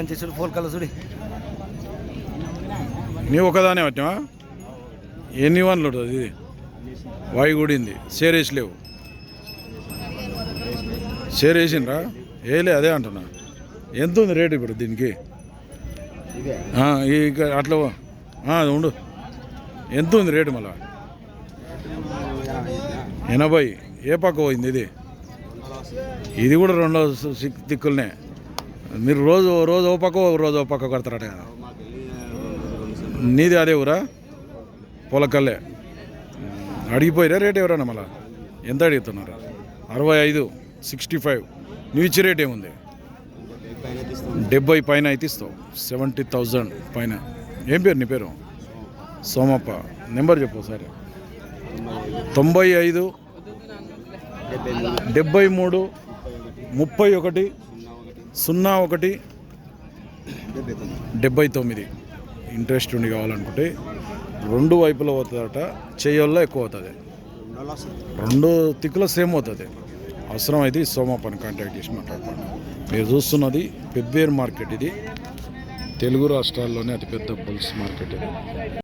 చూడు phone colour చూడి నీ ఒకదానే వచ్చావా ఎన్ని వన్లు ఉంటుంది ఇది వాయి కూడింది. సేరేసి లేవు. సేరేసిండ్రా వేసిండ్రా? వేయలే అదే అంటున్నా. ఎంత ఉంది రేటు ఇప్పుడు దీనికి? ఇక అట్లా ఉండు. ఎంత ఉంది రేటు మళ్ళా? ఎనభై. ఏ పక్క పోయింది ఇది? ఇది కూడా రెండో దిక్కులనే. మీరు రోజు రోజు ఓ పక్క ఓ రోజు ఓ పక్క కడతారట కదా. నీది అదే ఊరా? పొలకల్లే. అడిగిపోయిరా రేట్ ఎవరన్నా మళ్ళా? ఎంత అడుగుతున్నారు? అరవై ఐదు సిక్స్టీ ఫైవ్. నువ్వు ఇచ్చే రేట్ ఏముంది? డెబ్బై పైన అయితే ఇస్తావు. సెవెంటీ థౌజండ్ పైన. ఏం పేరు నీ పేరు? సోమప్ప. నెంబర్ చెప్పు సరే తొంభై ఐదు డెబ్బై మూడు ముప్పై ఒకటి సున్నా ఒకటి డెబ్బై తొమ్మిది. ఇంట్రెస్ట్ ఉండి కావాలనుకుంటే రెండు వైపులో అవుతుందట చేయల్లో ఎక్కువ అవుతుంది. రెండు తిక్కులో సేమ్ అవుతుంది. అవసరం అయితే ఈ సోమప్పని కాంటాక్ట్ చేసి మాట్లాడుకోండి. మీరు చూస్తున్నది పెబ్బేర్ మార్కెట్ ఇది. తెలుగు రాష్ట్రాల్లోనే అతిపెద్ద బుల్స్ మార్కెట్ ఇది.